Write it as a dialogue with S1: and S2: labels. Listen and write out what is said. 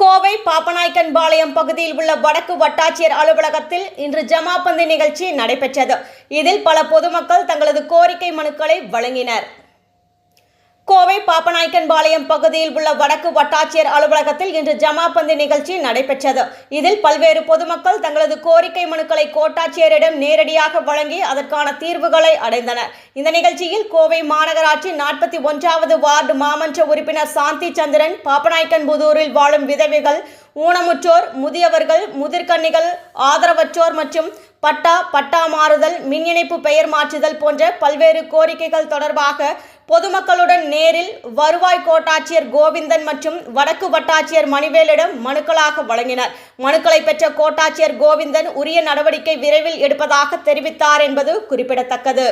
S1: கோவை பாப்பநாயக்கன்பாளையம் பகுதியில் உள்ள வடக்கு வட்டாட்சியர் அலுவலகத்தில் இன்று ஜமாபந்து நிகழ்ச்சி நடைபெற்றது. இதில் பல பொதுமக்கள் தங்களது கோரிக்கை மனுக்களை வழங்கினர். கோவை பாப்பநாயக்கன்பாளையம் பகுதியில் உள்ள வடக்கு வட்டாட்சியர் அலுவலகத்தில் இன்று ஜமாபந்து நிகழ்ச்சி நடைபெற்றது. இதில் பல்வேறு பொதுமக்கள் தங்களது கோரிக்கை மனுக்களை கோட்டாட்சியரிடம் நேரடியாக வழங்கி அதற்கான தீர்வுகளை அடைந்தனர். இந்த நிகழ்ச்சியில் கோவை மாநகராட்சி நாற்பத்தி ஒன்றாவது வார்டு மாமன்ற உறுப்பினர் சாந்தி சந்திரன் பாப்பநாயக்கன்புதூரில் வாழும் விதவைகள் ஊனமுற்றோர் முதியவர்கள் முதிர்கன்னிகள் ஆதரவற்றோர் மற்றும் பட்டா பட்டா மாறுதல் மின் இணைப்பு பெயர் மாற்றுதல் போன்ற பல்வேறு கோரிக்கைகள் தொடர்பாக பொதுமக்களுடன் நேரில் வருவாய் கோட்டாட்சியர் கோவிந்தன் மற்றும் வடக்கு வட்டாட்சியர் மணிவேலிடம் மனுக்களாக வழங்கினர். மனுக்களை பெற்ற கோட்டாட்சியர் கோவிந்தன் உரிய நடவடிக்கை விரைவில் எடுப்பதாக தெரிவித்தார் என்பது குறிப்பிடத்தக்கது.